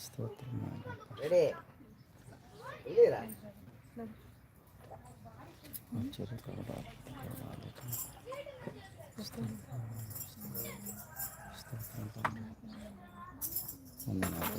స్తోత్రం వందనాలు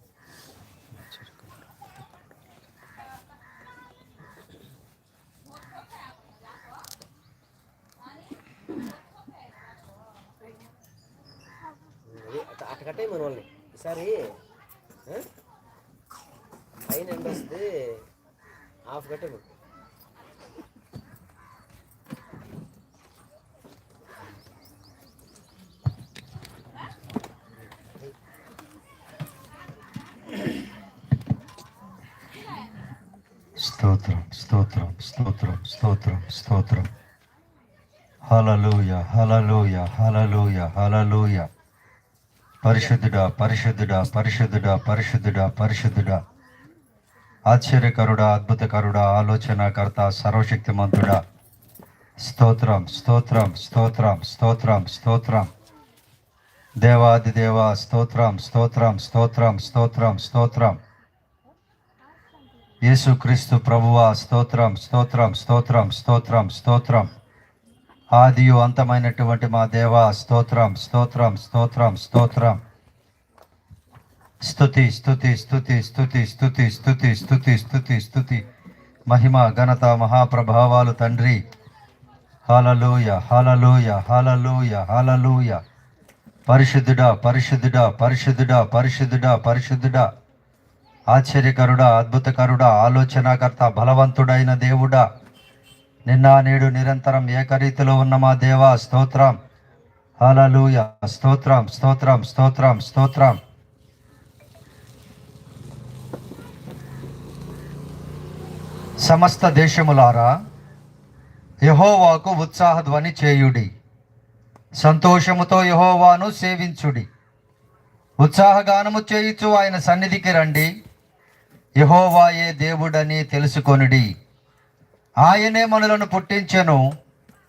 కట్టే మన వాళ్ళని ఈసారి పైన ఎండ వస్తుంది హాఫ్ కట్టే మనం స్తోత్రం స్తోత్రం స్తోత్రం స్తోత్రం స్తోత్రం. హలలోయ హలలోయ హలలోయ హలలోయ పరిశుద్ధుడా పరిశుద్ధుడా పరిశుద్ధుడా పరిశుద్ధుడా పరిశుద్ధుడా ఆశ్చర్యకరుడా అద్భుతకరుడా ఆలోచనకర్త సర్వశక్తిమంతుడా స్తోత్రం స్తోత్రం స్తోత్రం స్తోత్రం స్తోత్రం దేవాది దేవ స్తోత్రం స్తోత్రం స్తోత్రం స్తోత్రం స్తోత్రం యేసుక్రీస్తు ప్రభువా స్తోత్రం స్తోత్రం స్తోత్రం స్తోత్రం స్తోత్రం ఆదియు అంతమైనటువంటి మా దేవా స్తోత్రం స్తోత్రం స్తోత్రం స్తోత్రం. స్థుతి స్థుతి స్థుతి స్థుతి స్థుతి స్థుతి స్థుతి స్థుతి స్థుతి మహిమ ఘనత మహాప్రభావాలు తండ్రి. హలలోయ హలలోయ హలలోయ హలలోయ పరిశుద్ధుడా పరిశుద్ధుడా పరిశుద్ధుడా పరిశుద్ధుడా పరిశుద్ధుడా. ఆశ్చర్యకరుడా అద్భుతకరుడా ఆలోచనాకర్త బలవంతుడైన దేవుడా. నిన్న నేడు నిరంతరం ఏకరీతిలో ఉన్న మా దేవా స్తోత్రం. హలలుయ స్తోత్రం స్తోత్రం స్తోత్రం స్తోత్రం. సమస్త దేశములారా యహోవాకు ఉత్సాహ ధ్వని చేయుడి. సంతోషముతో యహోవాను సేవించుడి. ఉత్సాహగానము చేయుచు ఆయన సన్నిధికి రండి. యహోవాయే దేవుడని తెలుసుకొనుడి. ఆయనే మనలను పుట్టించెను.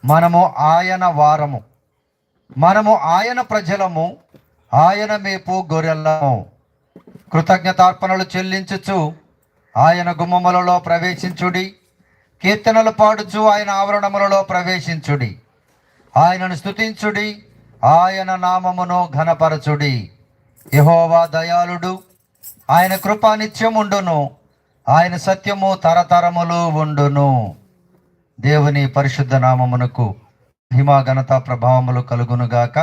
మనము ఆయన వారము. మనము ఆయన ప్రజలము. ఆయన మేపు గొర్రెల్లము కృతజ్ఞతార్పణలు చెల్లించుచు ఆయన గుమ్మములలో ప్రవేశించుడి. కీర్తనలు పాడుచు ఆయన ఆవరణములలో ప్రవేశించుడి. ఆయనను స్తుతించుడి. ఆయన నామమును ఘనపరచుడి. యహోవా దయాళుడు. ఆయన కృపా నిత్యం ఉండును ఆయన సత్యము తరతరములు ఉండును. దేవుని పరిశుద్ధ నామమునకు మహిమా ఘనత ప్రభావములు కలుగునుగాక.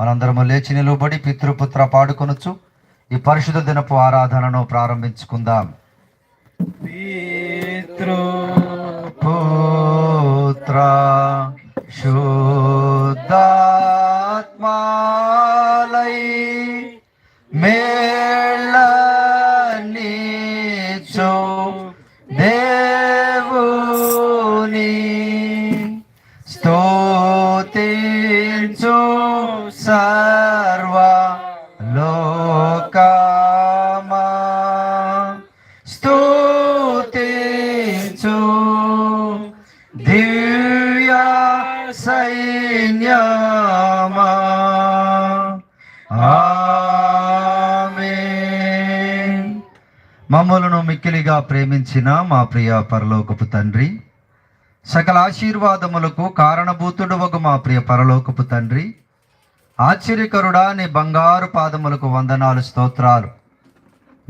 మనందరము లేచి నిలువబడి పితృపుత్ర పాడుకొనొచ్చు ఈ పరిశుద్ధ దినపు ఆరాధనను ప్రారంభించుకుందాం. పితృపుత్ర శుద్ధాత్మాలై సర్వ లోకమా స్తోతించు దివ్య సైన్యమా. మమ్మలను మిక్కిలిగా ప్రేమించిన మా ప్రియ పరలోకపు తండ్రి సకల ఆశీర్వాదములకు కారణభూతుడు ఒక మా ప్రియ పరలోకపు తండ్రి ఆశ్చర్యకరుడా నీ బంగారు పాదములకు వందనాలు స్తోత్రాలు.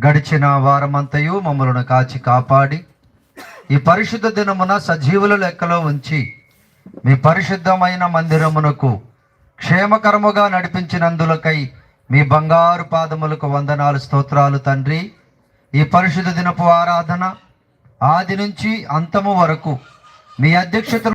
గడిచిన వారమంతయు మమ్మలను కాచి కాపాడి ఈ పరిశుద్ధ దినమున సజీవుల లెక్కలో ఉంచి మీ పరిశుద్ధమైన మందిరమునకు క్షేమకరముగా నడిపించినందులకై మీ బంగారు పాదములకు వందనాలు స్తోత్రాలు తండ్రి. ఈ పరిశుద్ధ దినపు ఆరాధన ఆది నుంచి అంతము వరకు మీ అధ్యక్షత